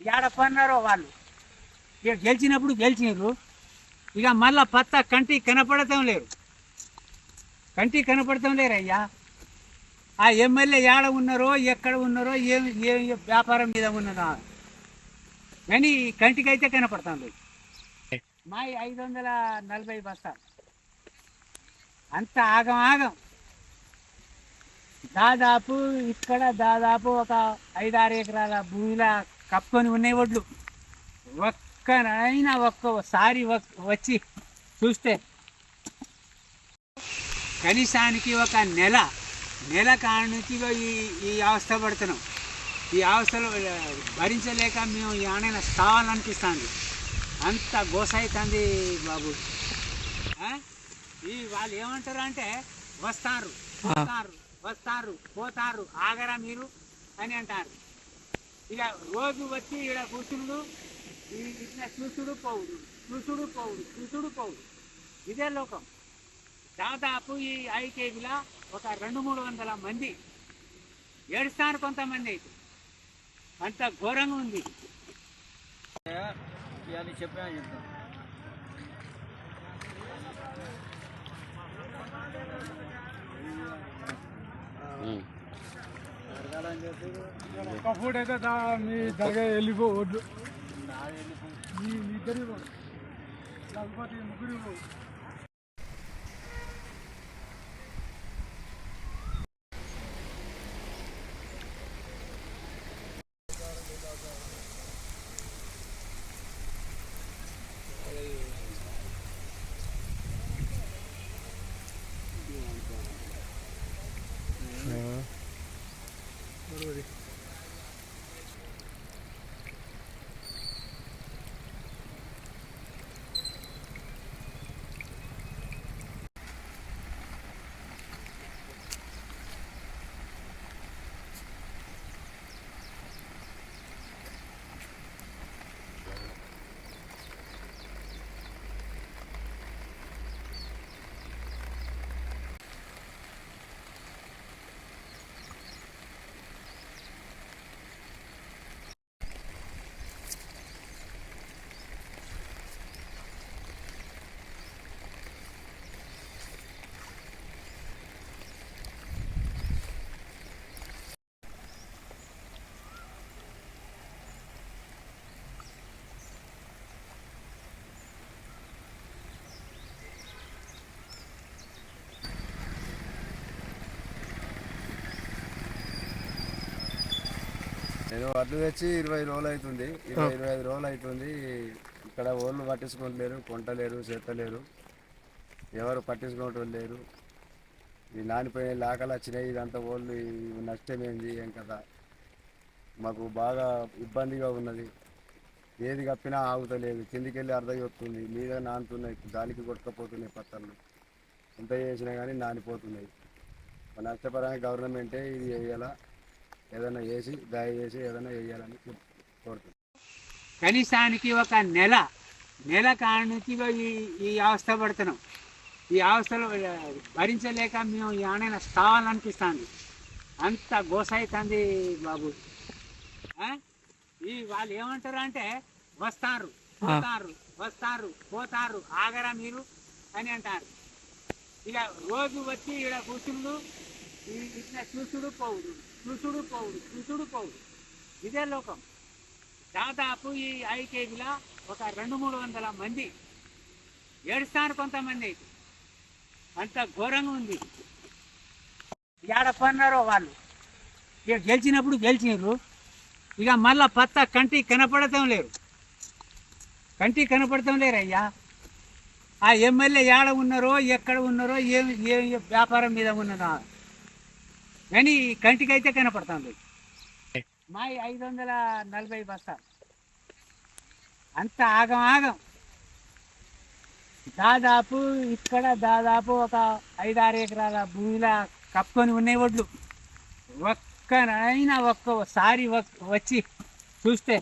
ఏడపన్నారో వాళ్ళు? ఇక గెలిచినప్పుడు గెలిచినారు ఇక మళ్ళా పత్త కంటికి కనపడటం లేరు. కంటికి కనపడటం లేరు అయ్యా ఆ ఎమ్మెల్యే ఏడ ఉన్నారో ఎక్కడ ఉన్నారో ఏం ఏ ఏ వ్యాపారం మీద ఉన్నదో? కానీ కంటికి అయితే కనపడతాం లేదు. మా ఐదు వందల నలభై బస్తాలు అంత ఆగం ఆగం. దాదాపు ఇక్కడ దాదాపు ఒక ఐదారు ఎకరాల భూమిలో కప్పుకొని ఉన్నాయి వడ్లు ఒక్కనైనా ఒక్కసారి ఒక్- వచ్చి చూస్తే కనీసానికి ఒక నెల నెల కానుంచి ఈ ఈ అవస్థ పడుతున్నాం. ఈ అవస్థలో భరించలేక మేము ఏమైనా సావాలనిపిస్తుంది. అంత గోసైతుంది బాబు? ఈ వాళ్ళు ఏమంటారు అంటే వస్తారు పోతారు వస్తారు పోతారు ఆగరా మీరు? అని అంటారు. ఇక రోజు వచ్చి ఇక్కడ కూర్చునుడు ఈ- ఇట్లా చూసుడు పోవుడు చూసుడు పోవుడు చూసుడు పోవుడు. ఇదే లోకం. దాదాపు ఈ ఐకేబీలో ఒక రెండు మూడు వందల మంది ఏడుస్తారు కొంతమంది. అయితే అంత ఘోరంగా ఉంది. ఇవన్నీ చెప్పినా చెప్తాను. ఒక్క ఫోటో అయితే దా మీ దగ్గర వెళ్ళిపోవద్దు మీ మీ ఇద్దరి లేకపోతే ఈ ముగ్గురి నేను వడ్లు తెచ్చి ఇరవై రోజులు అవుతుంది. ఇరవై ఇరవై ఐదు రోజులు అవుతుంది. ఇక్కడ ఓళ్ళు పట్టించుకోవట్లేరు కొంటలేరు చేస్తలేరు. ఎవరు పట్టించుకోవటం లేరు. ఈ నానిపోయిన లాకలు వచ్చినాయి. ఇదంతా ఓళ్ళు ఈ నష్టమేంది ఏం కదా మాకు బాగా ఇబ్బందిగా ఉన్నది. ఏది కప్పినా ఆగుతలేదు. కిందికి వెళ్ళి అర్ధ వస్తుంది మీద నానుతున్నాయి. గాలికి కొట్టుకపోతున్నాయి పత్తర్లు ఎంత చేసినా కానీ నానిపోతున్నాయి. నష్టపరానికి గవర్నమెంటే ఇది వేయాలా ఏదైనా వేసి దయచేసి ఏదైనా వేయాలని కోరుతున్నాను. కనీసానికి ఒక నెల నెల కాడ నుంచి ఇగో ఈ ఈ అవస్థ పడుతున్నాం. ఈ అవస్థలో భరించలేక మేము ఏమైనా సావాలనిపిస్తుంది అంత గోసైతుంది బాబు. ఆ? ఈ వాళ్ళు ఏమంటారు అంటే వస్తారు పోతారు వస్తారు పోతారు ఆగరా మీరు అని అంటారు. ఇక రోజు వచ్చి ఇక్కడ కూర్చుండు ఈ- ఇట్లా చూసుడు పోవుడు చూసుడు పోవుడు చూసుడు పోవుడు ఇదే లోకం. దాదాపు ఈ ఐకేజీలో ఒక రెండు మూడు వందల మంది ఏడుస్తాను కొంతమంది. అయితే అంత ఘోరంగా ఉంది. ఏడ పన్నారో వాళ్ళు? ఇక గెలిచినప్పుడు గెలిచినారు. ఇక మళ్ళా పత్త కంటి కనపడటం లేరు. కంటి కనపడటం లేరు అయ్యా ఆ ఎమ్మెల్యే ఏడ ఉన్నారో ఎక్కడ ఉన్నారో ఏం ఏ ఏ వ్యాపారం మీద ఉన్నారో కానీ కంటికి అయితే కనపడతాం లేదు మా ఐదు వందల నలభై బస్తాలు అంత ఆగం ఆగం. దాదాపు ఇక్కడ దాదాపు ఒక ఐదారు ఎకరాల భూమిలా కప్పుకొని ఉన్నాయి వడ్లు ఒక్కనైనా ఒక్కసారి వచ్చి చూస్తే